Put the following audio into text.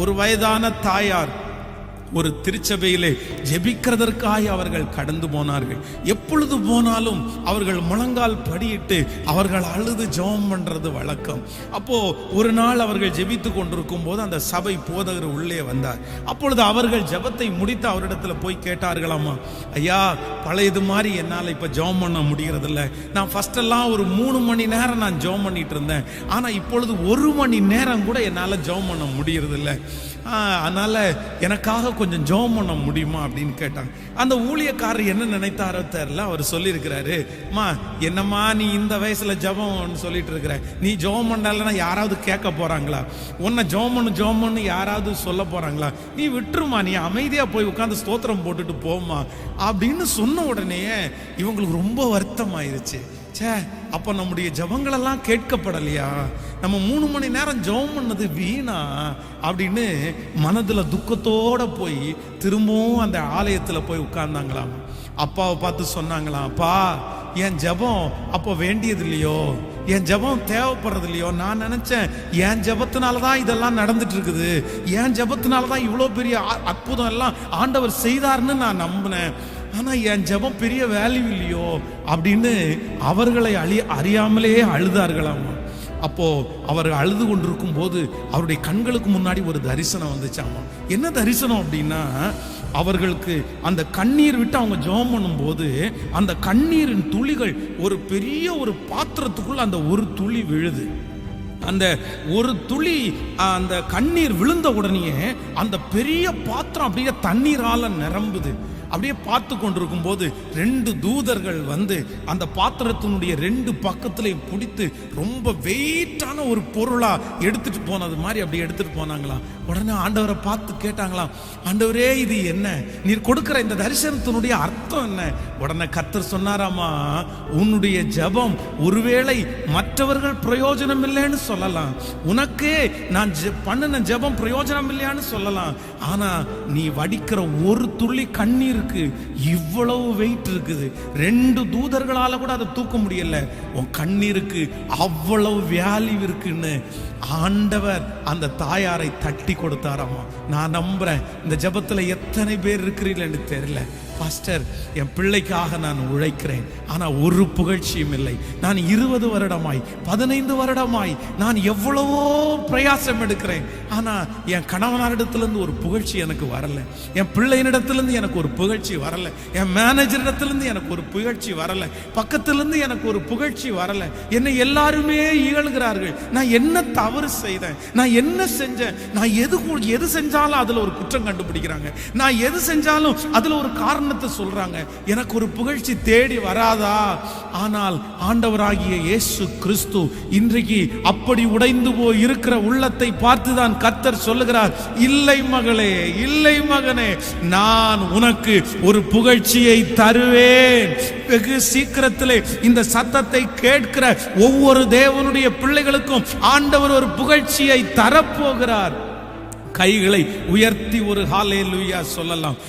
ஒரு வயதான தாயார் ஒரு திருச்சபையிலே ஜெபிக்கிறதற்காக அவர்கள் கடந்து போனார்கள். எப்பொழுது போனாலும் அவர்கள் முழங்கால் படியிட்டு அவர்கள் அழுது ஜெபம் பண்றது வழக்கம். அப்போ ஒரு நாள் அவர்கள் ஜெபித்து கொண்டிருக்கும் போது அந்த சபை போதகர் உள்ளே வந்தார். அப்பொழுது அவர்கள் ஜெபத்தை முடித்து அவரிடத்துல போய் கேட்டார்களாமா ஐயா பழையது மாதிரி என்னால் இப்போ ஜெபம் பண்ண முடியறதில்ல. நான் ஃபஸ்ட்டெல்லாம் ஒரு மூணு மணி நேரம் நான் ஜெபம் பண்ணிட்டு இருந்தேன். ஆனால் இப்பொழுது ஒரு மணி நேரம் கூட என்னால் ஜெபம் பண்ண முடியறதில்ல. அதனால் எனக்காக கொஞ்சம் ஜெபம் பண்ண முடியுமா அப்படின்னு கேட்டாங்க. அந்த ஊழியக்காரர் என்ன நினைத்தாரோ தெரில அவர் சொல்லியிருக்கிறாரு மா என்னம்மா நீ இந்த வயசில் ஜெபம்னு சொல்லிட்டு இருக்கிற? நீ ஜெபம் பண்ணலன்னா யாராவது கேட்க போகிறாங்களா உன்னை ஜெபம் பண்ணு ஜெபம் பண்ணு யாராவது சொல்ல போறாங்களா? நீ விட்டுருமா நீ அமைதியாக போய் உட்காந்து ஸ்தோத்திரம் போட்டுட்டு போமா அப்படின்னு சொன்ன உடனே இவங்களுக்கு ரொம்ப வருத்தமாயிருச்சு. ச்சே அப்போ நம்முடைய ஜபங்களெல்லாம் கேட்கப்படலையா? நம்ம மூணு மணி நேரம் ஜெபம் பண்ணது வீணா அப்படின்னு மனதில் துக்கத்தோட போய் திரும்பவும் அந்த ஆலயத்தில் போய் உட்கார்ந்தாங்களாம். அப்பாவை பார்த்து சொன்னாங்களாம் அப்பா என் ஜெபம் அப்போ வேண்டியது இல்லையோ? என் ஜெபம் தேவைப்படுறது இல்லையோ? நான் நினச்சேன் என் ஜபத்தினால தான் இதெல்லாம் நடந்துட்டு இருக்குது. என் ஜபத்தினால தான் இவ்வளோ பெரிய அ- அற்புதம் எல்லாம் ஆண்டவர் செய்தார்னு நான் நம்பினேன். ஆனால் என் ஜெபம் பெரிய வேல்யூ இல்லையோ? அப்படின்னு அவர்களை அழி அறியாமலே அழுதார்களாமா. அப்போ அவர் அழுது கொண்டிருக்கும் போது அவருடைய கண்களுக்கு முன்னாடி ஒரு தரிசனம் வந்துச்சாமா என்ன தரிசனம் அப்படின்னா அவர்களுக்கு அந்த கண்ணீர் விட்டு அவங்க ஜெபம் பண்ணும்போது அந்த கண்ணீரின் துளிகள் ஒரு பெரிய ஒரு பாத்திரத்துக்குள்ள அந்த ஒரு துளி விழுது. அந்த ஒரு துளி அந்த கண்ணீர் விழுந்த உடனேயே அந்த பெரிய பாத்திரம் அப்படியே தண்ணீரால் நிரம்புது. அப்படியே பார்த்து கொண்டிருக்கும் போது ரெண்டு தூதர்கள் வந்து அந்த பாத்திரத்தினுடைய ரெண்டு பக்கத்துலையும் பிடித்து ரொம்ப வெயிட்டான ஒரு பொருளா எடுத்துட்டு போனது மாதிரி அப்படி எடுத்துட்டு போனாங்களாம் உடனே ஆண்டவரை பார்த்து கேட்டாங்களாம் ஆண்டவரே இது என்ன? நீர் கொடுக்குற இந்த தரிசனத்தினுடைய அர்த்தம் என்ன? உடனே கத்தர் சொன்னாராமா உன்னுடைய ஜெபம் ஒருவேளை மற்றவர்கள் பிரயோஜனம் இல்லைன்னு சொல்லலாம். உனக்கு நான் பண்ணின ஜெபம் பிரயோஜனம் இல்லையான்னு சொல்லலாம். ஆனா நீ வடிக்கிற ஒரு துளி கண்ணீருக்கு இவ்வளவு வெயிட் இருக்குது. ரெண்டு தூதர்களால கூட அதை தூக்க முடியல. உன் கண்ணீருக்கு அவ்வளவு வேல்யூ இருக்குன்னு ஆண்டவர் அந்த தாயாரை தட்டி கொடுத்தாராமா. நான் நம்புறேன் இந்த ஜெபத்துல எத்தனை பேர் இருக்கிறீங்களேன்னு தெரியல. பாஸ்டர் என் பிள்ளைக்காக நான் உழைக்கிறேன். ஆனால் ஒரு புகழ்ச்சியும் இல்லை. நான் இருபது வருடமாய் பதினைந்து வருடமாய் நான் எவ்வளவோ பிரயாசம் எடுக்கிறேன். ஆனால் என் கணவனாரிடத்துலேருந்து ஒரு புகழ்ச்சி எனக்கு வரலை. என் பிள்ளையினிடத்துலேருந்து எனக்கு ஒரு புகழ்ச்சி வரல. என் மேனேஜரிடத்திலிருந்து எனக்கு ஒரு புகழ்ச்சி வரலை. பக்கத்துலேருந்து எனக்கு ஒரு புகழ்ச்சி வரலை. என்னை எல்லாருமே இகழ்கிறார்கள். நான் என்ன தவறு செய்தேன்? நான் என்ன செஞ்சேன்? நான் எது எது செஞ்சாலும் அதில் ஒரு குற்றம் கண்டுபிடிக்கிறாங்க. நான் எது செஞ்சாலும் அதில் ஒரு காரணம் காரணத்தை சொல்றாங்க. எனக்கு ஒரு புகழ்ச்சி தேடி வராதா? ஆனால் ஆண்டவராகிய இயேசு கிறிஸ்து இன்றைக்கு அப்படி உடைந்து போய் இருக்கிற உள்ளத்தை பார்த்து தான் கத்தர் சொல்லுகிறார். இல்லை மகளே இல்லை மகனே நான் உனக்கு ஒரு புகழ்ச்சியை தருவேன். வெகு சீக்கிரத்திலே இந்த சத்தத்தை கேட்கிற ஒவ்வொரு தேவனுடைய பிள்ளைகளுக்கும் ஆண்டவர் ஒரு புகழ்ச்சியை தரப்போகிறார். கைகளை உயர்த்தி ஒரு ஹாலே லூயா சொல்லலாம்.